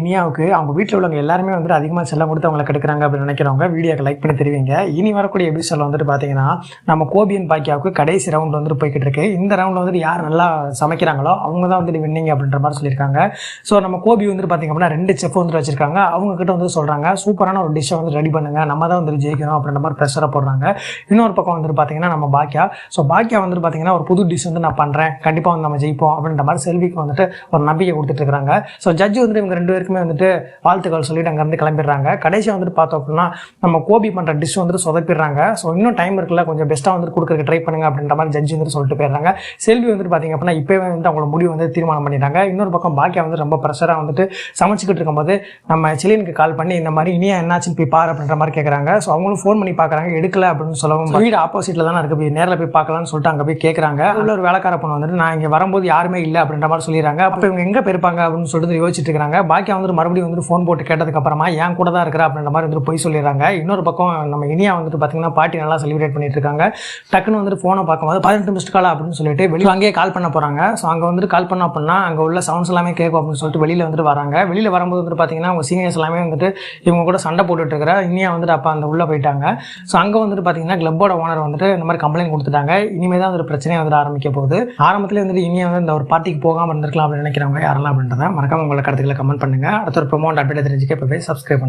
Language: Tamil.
இனியாவுக்கு அவங்க வீட்டில் உள்ளவங்க எல்லாருமே வந்துட்டு அதிகமாக செல்லம் கொடுத்து அவங்களை கெடுக்குறாங்க அப்படின்னு நினைக்கிறவங்க வீடியோக்கு லைக் பண்ணி தெரிவிங்க. இனி வரக்கூடிய எபிசோடில் வந்துட்டு பார்த்தீங்கன்னா நம்ம கோபியன் பாக்கியாவுக்கு கடைசி ரவுண்ட் வந்துட்டு போய்கிட்டு இருக்கு. இந்த ரவுண்டில் வந்துட்டு யார் நல்லா சமைக்கிறாங்களோ அவங்க தான் வந்துட்டு வின்னிங்க அப்படின்ற மாதிரி சொல்லியிருக்காங்க. ஸோ நம்ம கோபி வந்துட்டு பார்த்தீங்க அப்படின்னா ரெண்டு செஃப் வந்துட்டு வச்சிருக்காங்க. அவங்க கிட்ட வந்து சொல்கிறாங்க சூப்பரான ஒரு டிஷ்ஷை வந்து ரெடி பண்ணுங்க. நம்ம தான் வந்துட்டு ஜெயிக்கணும் அப்படின்ற மாதிரி ப்ரெஷரை போடுறாங்க. இன்னொரு பக்கம் வந்துட்டு பார்த்தீங்கன்னா நம்ம பாக்கியா ஸோ பாக்கியா வந்துட்டு பார்த்தீங்கன்னா ஒரு புது டிஷ் வந்து நான் பண்ணுறேன் கண்டிப்பாக வந்து நம்ம ஜெயிப்போம் அப்படின்ற மாதிரி செல்விக்கு வந்துட்டு ஒரு நம்பிக்கை கொடுத்துட்டு இருக்காங்க. ஸோ ஜட்ஜ் வந்துட்டு இவங்க ரெண்டு பேருக்குமே வந்துட்டு வாழ்த்துக்கள் சொல்லிட்டு அங்கேருந்து கிளம்பிடுறாங்க. கடைசியாக வந்துட்டு பார்த்தோம் அப்படின்னா நம்ம கோபி பண்ணுற டிஷ் வந்துட்டு சொதப்பிடுறாங்க. ஸோ இன்னும் டைம் இருக்குல்ல கொஞ்சம் பெஸ்ட்டாக வந்துட்டு கொடுக்குறதுக்கு ட்ரை பண்ணுங்க அப்படின்ற மாதிரி ஜட்ஜ் வந்துட்டு சொல்லிட்டு போயிடுறாங்க. செல்வி வந்துட்டு பார்த்தீங்க அப்படின்னா இப்போவே வந்துட்டு அவங்களோட முடிவு வந்து தீர்மானம் பண்ணிட்டாங்க இன்னொரு பக்கம் பாக்கியா வந்து ரொம்ப ப்ரெஷராக வந்துட்டு சமைச்சிக்கிட்டு இருக்கும்போது நம்ம செலினுக்கு கால் பண்ணி இந்த மாதிரி இனியா என்னாச்சுன்னு போய் பாரு அப்படின்ற மாதிரி கேட்குறாங்க ஸோ அவங்களும் ஃபோன் பண்ணி பார்க்குறாங்க எடுக்கல அப்படின்னு சொல்லவும் வீடு ஆப்போசிட்டில் தானே இருக்கு. போய் நேரில் போய் பார்க்கலாம்னு சொல்லிட்டு அங்கே போய் கேட்குறாங்க உள்ள ஒரு வேலைக்கார பொண்ணு வந்துட்டு நான் இங்கே வரும்போது யாருமே இல்லை அப்படின்ற மாதிரி சொல்லிடுறாங்க. அப்போ இவங்க எங்கே போயிருப்பாங்க அப்படின்னு சொல்லிட்டு யோசிச்சுட்டு இருக்காங்க பாக்கியா வந்துட்டு மறுபடியும் வந்துட்டு ஃபோன் போட்டு கேட்டதுக்கப்புறமா ஏன் என் கூட தான் இருக்கிறா? அப்படின்ற மாதிரி வந்துட்டு போய் சொல்லிடுறாங்க. இன்னொரு பக்கம் நம்ம இனியா வந்துட்டு பார்த்தீங்கன்னா பாட்டி நல்லா செலிப்ரேட் பண்ணிட்டு இருக்காங்க டக்குன்னு வந்துட்டு ஃபோனை பார்க்கும்போது பதினெட்டு மிஸ்ட் காலா அப்படின்னு சொல்லிட்டு வெளியே அங்கேயே கால் பண்ண போகிறாங்க ஸோ அங்கே வந்துட்டு கால் பண்ண அப்படின்னா அங்கே உள்ள சவுண்ட்ஸ் எல்லாமே கேட்கும் அப்படின்னு சொல்லிட்டு வெளியில் வந்துட்டு வராங்க. வெளியில் வரும்போது வந்துட்டு பார்த்தீங்கன்னா அவங்க சீனியர்ஸ் எல்லாமே வந்துட்டு இவங்க கூட சண்டை போட்டுட்டு இருக்கிற இனியா வந்துட்டு அப்போ அந்த உள்ளே போயிட்டாங்க. ஸோ அங்கே வந்துட்டு பார்த்தீங்கன்னா கிளப்போட ஓனர் வந்துட்டு இந்த மாதிரி கம்ப்ளைண்ட் கொடுத்துட்டாங்க. இனிமேல் தான் ஒரு பிரச்சனையை வந்துட்டு ஆரம்பிக்க போகுது. ஆரம்பத்தில் வந்துட்டு இனியா வந்து இந்த ஒரு பார்ட்டிக்கு போகாமல் இருந்திருக்கலாம் அப்படின்னு நினைக்கிறவங்க யாரெல்லாம் அப்படின்றத மறக்காம உங்களை கருத்துக்களை கமெண்ட் பண்ணுங்க. அடுத்த ஒரு ப்ரொமோண்ட் அப்டேட் தெரிஞ்சுக்க. இப்போ சப்ஸ்கிரைப் பண்ணுங்கள்